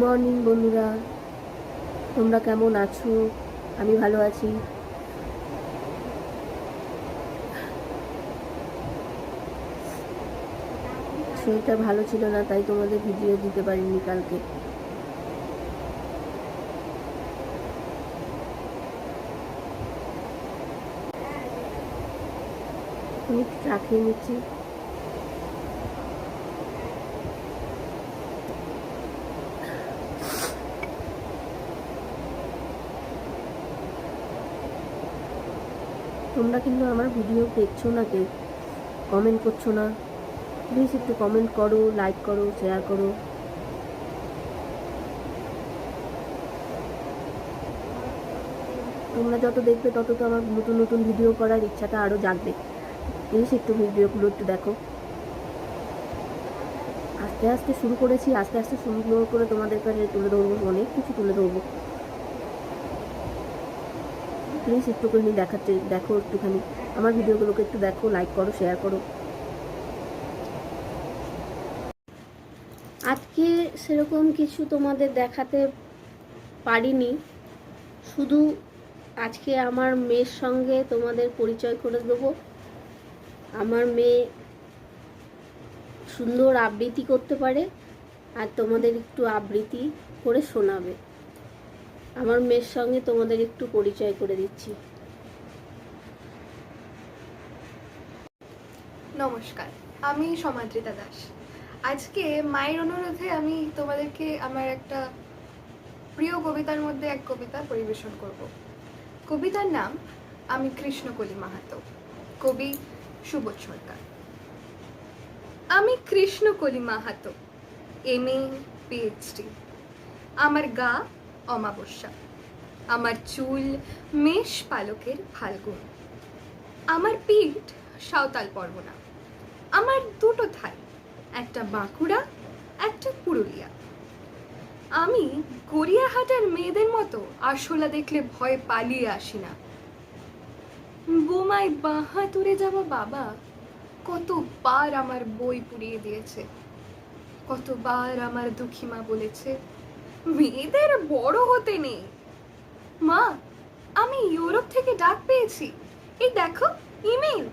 Morning বন্ধুরা। তোমরা কেমন আছো? আমি ভালো আছি। শরীরটা ভালো ছিল না, তাই তোমাদের ভিডিও দিতে পারিনি কালকে। আমি চা নিচ্ছি। তোমরা কিন্তু আমার ভিডিও দেখছ না কেউ? কমেন্ট করছ না? প্লিজ একটু কমেন্ট করো লাইক করো শেয়ার করো। তোমরা যত দেখবে তত তো আমার নতুন নতুন ভিডিও করার ইচ্ছাটা আরও জাগবে। প্লিজ একটু ভিডিওগুলো একটু দেখো। আস্তে আস্তে শুরু করেছি, আস্তে আস্তে সুন্দর করে তোমাদের কাছে তুলে ধরবো, অনেক কিছু তুলে ধরবো। প্লিজ একটুখানি দেখাচ্ছে দেখো একটুখানি। আমার ভিডিওগুলোকে একটু দেখো লাইক করো শেয়ার করো। আজকে সেরকম কিছু তোমাদের দেখাতে পারিনি। শুধু আজকে আমার মেয়ের সঙ্গে তোমাদের পরিচয় করে দেবো। আমার মেয়ে সুন্দর আবৃত্তি করতে পারে আর তোমাদের একটু আবৃত্তি করে শোনাবে। আমার মেয়ের সঙ্গে তোমাদের একটু পরিচয় করে দিচ্ছি। নমস্কার, আমি সমাদ্রিতা দাস। আজকে মায়ের অনুরোধে আমি তোমাদেরকে আমার একটা প্রিয় কবিতার মধ্যে এক কবিতা পরিবেশন করব। কবিতার নাম, আমি কৃষ্ণকলি মাহাতো। কবি সুবোধ সরকার। আমি Krishnakali Mahato, M A PhD আমার গা অমাবস্যা। আমার চুল মেষ পালকের ফাল্গুন। আমার পিঠ সাঁওতাল পরগনা। আমার দুটো থাই, একটা বাঁকুড়া, একটা পুরুলিয়া। আমি গড়িয়াহাটার মেয়েদের মতো আরশোলা দেখলে ভয় পালিয়ে আসি না। বোমায় বাঁহা তুরে যাওয়া বাবা কতবার আমার বই পুড়িয়ে দিয়েছে, কতবার আমার দুঃখী মা বলেছে মেয়েদের বড় হতে নেই। মা, আমি ইউরোপ থেকে ডাক পেয়েছি। এই দেখো ইমেল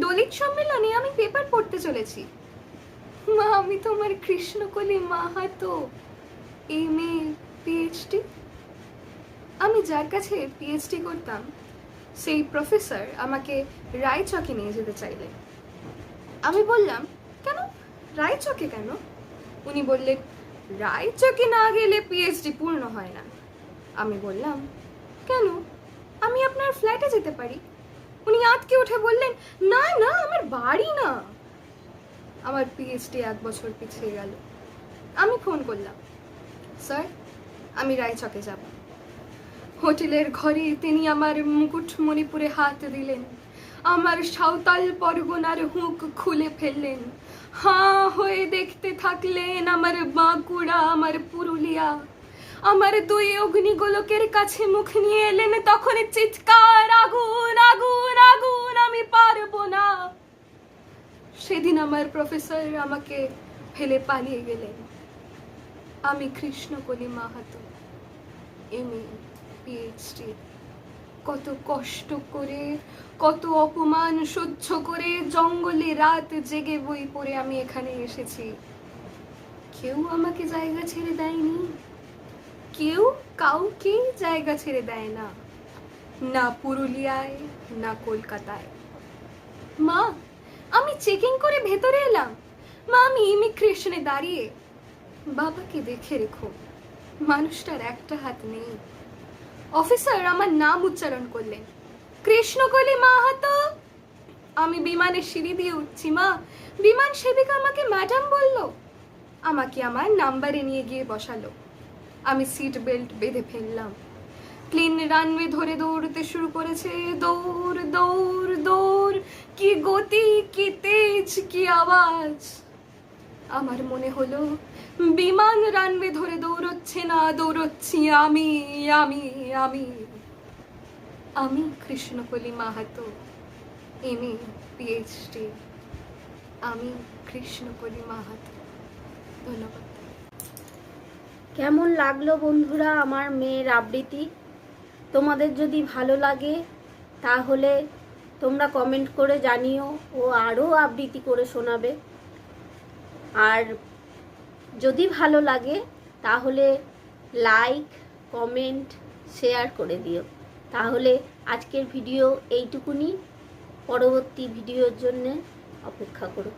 দলিত সম্মেলনে আমি পেপার পড়তে চলেছি। মা, আমি তোমার কৃষ্ণকলি মাহাতো এ পিএইচডি। আমি যার কাছে পিএইচডি করতাম, সেই প্রফেসর আমাকে রায়চকে নিয়ে যেতে চাইলেন আমি বললাম, কেন? রায়চকে কেন? উনি বললেন রায়চকে না গেলে পিএইচডি পূর্ণ হয় না। আমি বললাম, কেন? আমি আপনার ফ্ল্যাটে যেতে পারি। উনি আটকে উঠে বললেন, না না, আমার বাড়ি না। আমার পিএইচডি এক বছর পিছিয়ে গেল। আমি ফোন করলাম, স্যার, আমি রায়চকে যাব। হোটেলের ঘরে তিনি আমার মুকুট মণিপুরে হাত দিলেন। আমার সাঁওতাল পরগনার হুঁক খুলে ফেললেন। হাঁ হয়ে দেখতে থাকলেন আমার বাঁকুড়া, আমার পুরুলিয়া। আমার দুই অগ্নিগোলকের কাছে মুখ নিয়ে এলেন, তখন চিৎকার, আগুন আগুন আগুন, আমি পারব না। সেদিন আমার প্রফেসর আমাকে ফেলে পালিয়ে গেলেন। আমি Krishnakali Mahato, M A, PhD. কত কষ্ট করে, কত অপমান সহ্য করে জঙ্গলে রাত জেগে বই পড়ে আমি এখানে এসেছি। কেউ আমাকে জায়গা ছেড়ে দেয়নি। কেউ কাউকে জায়গা ছেড়ে দেয় না। না পুরুলিয়ায়, না কলকাতায়। মা, আমি চেকিং করে ভেতরে এলাম। মা, আমি ইমিগ্রেশনে দাঁড়িয়ে। বাবাকে দেখে রেখো। মানুষটার একটা হাত নেই। অফিসার আমার নাম উচ্চারণ করলেন। কৃষ্ণকলি মাহাতো আমি বিমানের সিঁড়ি দিয়ে উঠছি, মা। বিমান সেবিকা আমাকে ম্যাডাম বলল। আমাকে আমার নাম্বারে নিয়ে গিয়ে বসালো। আমি সিট বেল্ট বেঁধে ফেললাম। ক্লিন রানওয়ে ধরে দৌড়তে শুরু করেছে। দৌড় দৌড় দৌড়। কি গতি, কি তেজ, কি আওয়াজ। আমার মনে হলো, বিমান রানবে ধরে দৌড়চ্ছে না, দৌড়চ্ছি আমি আমি আমি। আমি Krishnakali Mahato, M A PhD আমি কৃষ্ণকলি মাহাতো। ধন্যবাদ। কেমন লাগল বন্ধুরা আমার মেয়ের আবৃত্তি? তোমাদের যদি ভালো লাগে, তাহলে তোমরা কমেন্ট করে জানিও, ও আরও আবৃত্তি করে শোনাবে। আর যদি ভালো লাগে, তাহলে লাইক কমেন্ট শেয়ার করে দিও। তাহলে আজকের ভিডিও এইটুকুনি। পরবর্তী ভিডিওর জন্যে অপেক্ষা করো।